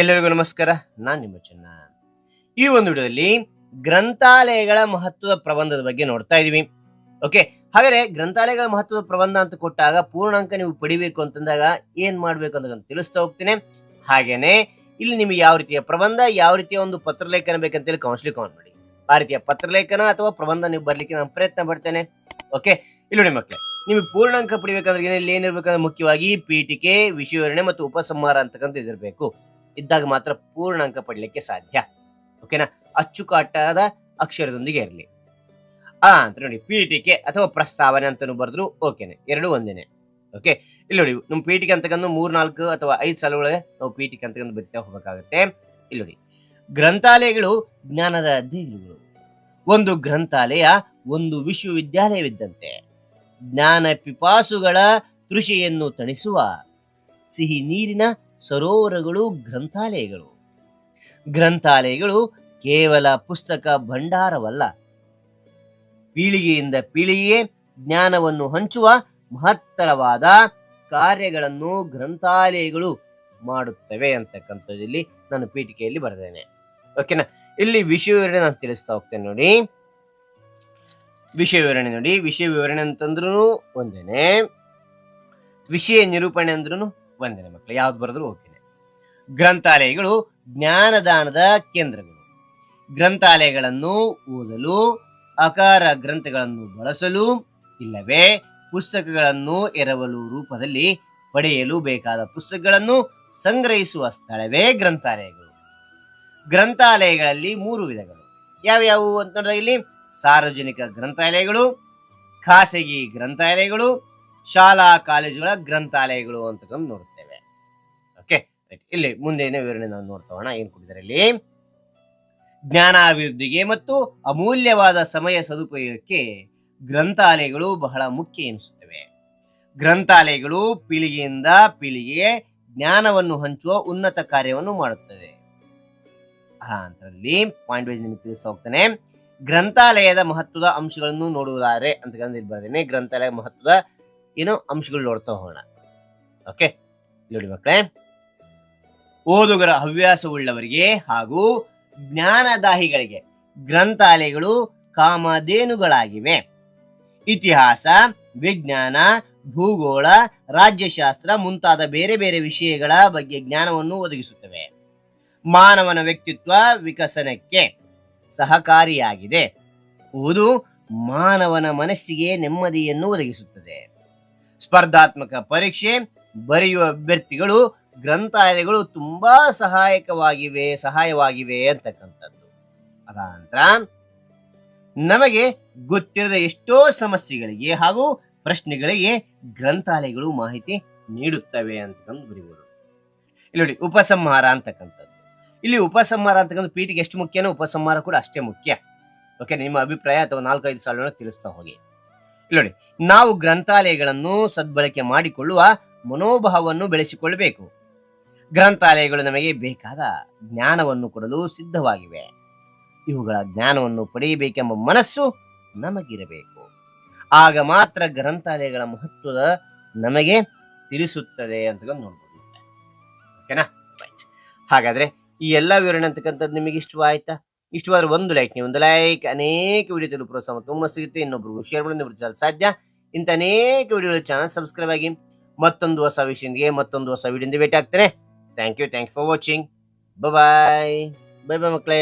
ಎಲ್ಲರಿಗೂ ನಮಸ್ಕಾರ. ನಾನು ನಿಮ್ಮ ಚೆನ್ನ. ಈ ಒಂದು ವಿಡಿಯೋದಲ್ಲಿ ಗ್ರಂಥಾಲಯಗಳ ಮಹತ್ವದ ಪ್ರಬಂಧದ ಬಗ್ಗೆ ನೋಡ್ತಾ ಇದೀವಿ. ಓಕೆ ಹಾಗಾದ್ರೆ ಗ್ರಂಥಾಲಯಗಳ ಮಹತ್ವದ ಪ್ರಬಂಧ ಅಂತ ಕೊಟ್ಟಾಗ ಪೂರ್ಣಾಂಕ ನೀವು ಪಡಿಬೇಕು ಅಂತಂದಾಗ ಏನ್ ಮಾಡ್ಬೇಕು ಅಂತ ತಿಳಿಸ್ತಾ ಹೋಗ್ತೇನೆ. ಹಾಗೇನೆ, ಇಲ್ಲಿ ನಿಮಗೆ ಯಾವ ರೀತಿಯ ಪ್ರಬಂಧ, ಯಾವ ರೀತಿಯ ಒಂದು ಪತ್ರಲೇಖನ ಬೇಕಂತೇಳಿ ಕೌನ್ಸಿಲಿಂಗ್ ಕಾನ್ ಮಾಡಿ. ಆ ರೀತಿಯ ಪತ್ರಲೇಖನ ಅಥವಾ ಪ್ರಬಂಧ ನೀವು ಬರ್ಲಿಕ್ಕೆ ನಾನು ಪ್ರಯತ್ನ ಪಡ್ತೇನೆ. ಓಕೆ ಇಲ್ಲಿ ನೋಡಿ ಮಕ್ಕಳೇ ನಿಮಗೆ ಪೂರ್ಣಾಂಕ ಪಡಿಬೇಕಂದ್ರೆ ಇಲ್ಲಿ ಏನಿರ್ಬೇಕಂದ್ರೆ ಮುಖ್ಯವಾಗಿ ಪೀಠಿಕೆ ವಿಷಯ ವಿವರಣೆ ಮತ್ತು ಉಪಸಂಹಾರ ಅಂತಕ್ಕಂಥ ಇದಿರ್ಬೇಕು ಇದ್ದಾಗ ಮಾತ್ರ ಪೂರ್ಣಾಂಕ ಪಡ್ಲಿಕ್ಕೆ ಸಾಧ್ಯ. ಓಕೆನಾ ಅಚ್ಚುಕಟ್ಟಾದ ಅಕ್ಷರದೊಂದಿಗೆ ಇರಲಿ. ಆ ಅಂತ ನೋಡಿ, ಪೀಠಿಕೆ ಅಥವಾ ಪ್ರಸ್ತಾವನೆ ಅಂತಲೂ ಬರೆದ್ರು ಓಕೆನೆ ಎರಡು ಒಂದೇನೆ ಓಕೆ ಇಲ್ಲಿ ನೋಡಿ ನಮ್ಮ ಪೀಠಿಕೆ ಅಂತಕ್ಕಂಥ ಮೂರ್ ನಾಲ್ಕು ಅಥವಾ ಐದು ಸಾಲುಗಳೇ ನಾವು ಪೀಠಿಕೆ ಅಂತಕ್ಕಂಥ ಬರಿತಾ ಹೋಗ್ಬೇಕಾಗತ್ತೆ. ಇಲ್ಲಿ ನೋಡಿ, ಗ್ರಂಥಾಲಯಗಳು ಜ್ಞಾನದ ದೇಗುಲುಗಳು ಒಂದು ಗ್ರಂಥಾಲಯ ಒಂದು ವಿಶ್ವವಿದ್ಯಾಲಯವಿದ್ದಂತೆ ಜ್ಞಾನ ಪಿಪಾಸುಗಳ ತೃಷಿಯನ್ನು ತಣಿಸುವ ಸಿಹಿ ನೀರಿನ ಸರೋವರಗಳು ಗ್ರಂಥಾಲಯಗಳು. ಗ್ರಂಥಾಲಯಗಳು ಕೇವಲ ಪುಸ್ತಕ ಭಂಡಾರವಲ್ಲ. ಪೀಳಿಗೆಯಿಂದ ಪೀಳಿಗೆಯೇ ಜ್ಞಾನವನ್ನು ಹಂಚುವ ಮಹತ್ತರವಾದ ಕಾರ್ಯಗಳನ್ನು ಗ್ರಂಥಾಲಯಗಳು ಮಾಡುತ್ತವೆ ಅಂತಕ್ಕಂಥದ್ದು ಇಲ್ಲಿ ನಾನು ಪೀಠಿಕೆಯಲ್ಲಿ ಬರೆದೇನೆ. ಓಕೆನಾ? ಇಲ್ಲಿ ವಿಷಯ ವಿವರಣೆ ನಾನು ತಿಳಿಸ್ತಾ ಹೋಗ್ತೇನೆ ನೋಡಿ. ವಿಷಯ ವಿವರಣೆ ನೋಡಿ. ವಿಷಯ ವಿವರಣೆ ಅಂತಂದ್ರೂ ಒಂದೇನೆ. ವಿಷಯ ನಿರೂಪಣೆ ಅಂದ್ರೂ ಒಂದೇನೆ ಮಕ್ಕಳು ಯಾವ್ದು ಬರೆದ್ರು ಓಕೆನೆ ಗ್ರಂಥಾಲಯಗಳು ಜ್ಞಾನದಾನದ ಕೇಂದ್ರಗಳು. ಗ್ರಂಥಾಲಯಗಳನ್ನು ಓದಲು, ಅಕಾರ ಗ್ರಂಥಗಳನ್ನು ಬಳಸಲು, ಇಲ್ಲವೇ ಪುಸ್ತಕಗಳನ್ನು ಎರವಲು ರೂಪದಲ್ಲಿ ಪಡೆಯಲು ಬೇಕಾದ ಪುಸ್ತಕಗಳನ್ನು ಸಂಗ್ರಹಿಸುವ ಸ್ಥಳವೇ ಗ್ರಂಥಾಲಯಗಳು. ಗ್ರಂಥಾಲಯಗಳಲ್ಲಿ ಮೂರು ವಿಧಗಳು. ಯಾವ್ಯಾವು ಅಂತ ನೋಡಿದಾಗ ಇಲ್ಲಿ ಸಾರ್ವಜನಿಕ ಗ್ರಂಥಾಲಯಗಳು, ಖಾಸಗಿ ಗ್ರಂಥಾಲಯಗಳು ಶಾಲಾ ಕಾಲೇಜುಗಳ ಗ್ರಂಥಾಲಯಗಳು ಅಂತಕ್ಕಂಥ ನೋಡುತ್ತೇವೆ. ಓಕೆ ಇಲ್ಲಿ ಮುಂದೇನೆ ವಿವರಣೆ ನಾವು ನೋಡ್ತೋಣ ಏನ್ ಕೊಟ್ಟಿದ್ದಾರೆ ಇಲ್ಲಿ? ಜ್ಞಾನಾಭಿವೃದ್ಧಿಗೆ ಮತ್ತು ಅಮೂಲ್ಯವಾದ ಸಮಯ ಸದುಪಯೋಗಕ್ಕೆ ಗ್ರಂಥಾಲಯಗಳು ಬಹಳ ಮುಖ್ಯ ಎನಿಸುತ್ತವೆ. ಗ್ರಂಥಾಲಯಗಳು ಪೀಳಿಗೆಯಿಂದ ಪೀಳಿಗೆ ಜ್ಞಾನವನ್ನು ಹಂಚುವ ಉನ್ನತ ಕಾರ್ಯವನ್ನು ಮಾಡುತ್ತದೆ ಅಂತರಲ್ಲಿ ಪಾಯಿಂಟ್ ವೈಸ್ ನಿಮಗೆ ತಿಳಿಸ್ತಾ ಹೋಗ್ತಾನೆ. ಗ್ರಂಥಾಲಯದ ಮಹತ್ವದ ಅಂಶಗಳನ್ನು ನೋಡುವುದಾರೆ ಅಂತ ಇಲ್ಲಿ ಬರ್ದೇನೆ ಗ್ರಂಥಾಲಯ ಮಹತ್ವದ ಏನು ಅಂಶಗಳು ನೋಡ್ತಾ ಹೋಗೋಣ. ಓಕೆ ನೋಡಿ ಮಕ್ಕಳೇ ಓದುಗರ ಹವ್ಯಾಸವುಳ್ಳವರಿಗೆ ಹಾಗೂ ಜ್ಞಾನದಾಹಿಗಳಿಗೆ ಗ್ರಂಥಾಲಯಗಳು ಕಾಮಧೇನುಗಳಾಗಿವೆ. ಇತಿಹಾಸ, ವಿಜ್ಞಾನ, ಭೂಗೋಳ, ರಾಜ್ಯಶಾಸ್ತ್ರ ಮುಂತಾದ ಬೇರೆ ಬೇರೆ ವಿಷಯಗಳ ಬಗ್ಗೆ ಜ್ಞಾನವನ್ನು ಒದಗಿಸುತ್ತವೆ. ಮಾನವನ ವ್ಯಕ್ತಿತ್ವ ವಿಕಸನಕ್ಕೆ ಸಹಕಾರಿಯಾಗಿದೆ. ಓದು ಮಾನವನ ಮನಸ್ಸಿಗೆ ನೆಮ್ಮದಿಯನ್ನು ಒದಗಿಸುತ್ತದೆ. ಸ್ಪರ್ಧಾತ್ಮಕ ಪರೀಕ್ಷೆ ಬರೆಯುವ ಅಭ್ಯರ್ಥಿಗಳು, ಗ್ರಂಥಾಲಯಗಳು ತುಂಬಾ ಸಹಾಯಕವಾಗಿವೆ, ಸಹಾಯವಾಗಿವೆ ಅಂತಕ್ಕಂಥದ್ದು. ಅದಾನಂತರ, ನಮಗೆ ಗೊತ್ತಿರದ ಎಷ್ಟೋ ಸಮಸ್ಯೆಗಳಿಗೆ ಹಾಗೂ ಪ್ರಶ್ನೆಗಳಿಗೆ ಗ್ರಂಥಾಲಯಗಳು ಮಾಹಿತಿ ನೀಡುತ್ತವೆ ಅಂತಕ್ಕಂಥ ಬರೀಬಹುದು ಇಲ್ಲಿ ನೋಡಿ, ಉಪಸಂಹಾರ ಅಂತಕ್ಕಂಥದ್ದು. ಇಲ್ಲಿ ಉಪಸಂಹಾರ ಅಂತಕ್ಕಂಥ ಪೀಠಿಗೆ ಎಷ್ಟು ಮುಖ್ಯನೋ ಉಪಸಂಹಾರ ಕೂಡ ಅಷ್ಟೇ ಮುಖ್ಯ. ಓಕೆ ನಿಮ್ಮ ಅಭಿಪ್ರಾಯ ಅಥವಾ ನಾಲ್ಕೈದು ಸಾಲುಗಳನ್ನು ತಿಳಿಸ್ತಾ ಹೋಗಿ. ನೋಡಿ, ನಾವು ಗ್ರಂಥಾಲಯಗಳನ್ನು ಸದ್ಬಳಕೆ ಮಾಡಿಕೊಳ್ಳುವ ಮನೋಭಾವವನ್ನು ಬೆಳೆಸಿಕೊಳ್ಳಬೇಕು ಗ್ರಂಥಾಲಯಗಳು ನಮಗೆ ಬೇಕಾದ ಜ್ಞಾನವನ್ನು ಕೊಡಲು ಸಿದ್ಧವಾಗಿವೆ. ಇವುಗಳ ಜ್ಞಾನವನ್ನು ಪಡೆಯಬೇಕೆಂಬ ಮನಸ್ಸು ನಮಗಿರಬೇಕು. ಆಗ ಮಾತ್ರ ಗ್ರಂಥಾಲಯಗಳ ಮಹತ್ವದ ನಮಗೆ ತಿಳಿಸುತ್ತದೆ ಅಂತ ನೋಡ್ಬೋದು. ಓಕೆನಾ? ಹಾಗಾದ್ರೆ ಈ ಎಲ್ಲ ವಿವರಣೆ ಅಂತಕ್ಕಂಥದ್ದು ನಿಮಗೆ ಇಷ್ಟವಾಯ್ತಾ ಇಷ್ಟವಾದ್ರೆ ಒಂದು ಲೈಕ್ ನೀವು ಒಂದು ಲೈಕ್ ಅನೇಕ ವಿಡಿಯೋ ತಿಳಿದು ಪ್ರೋತ್ಸಾಹ ತುಂಬ ಸಿಗುತ್ತೆ ಇನ್ನೊಬ್ರಿಗೂ ಶೇರ್ ಮಾಡಿ ಬಿಡಿಸಲು ಸಾಧ್ಯ. ಇಂಥ ಅನೇಕ ವಿಡಿಯೋಗಳ ಚಾನಲ್ ಸಬ್ಸ್ಕ್ರೈಬ್ ಆಗಿ ಮತ್ತೊಂದು ಹೊಸ ವಿಷಯದೊಂದಿಗೆ, ಮತ್ತೊಂದು ಹೊಸ ವಿಡಿಯೋದಿಂದ ಭೇಟಿ ಆಗ್ತೇನೆ. Thank you thank for watching bye bye bye ಮಕ್ಕಳೇ.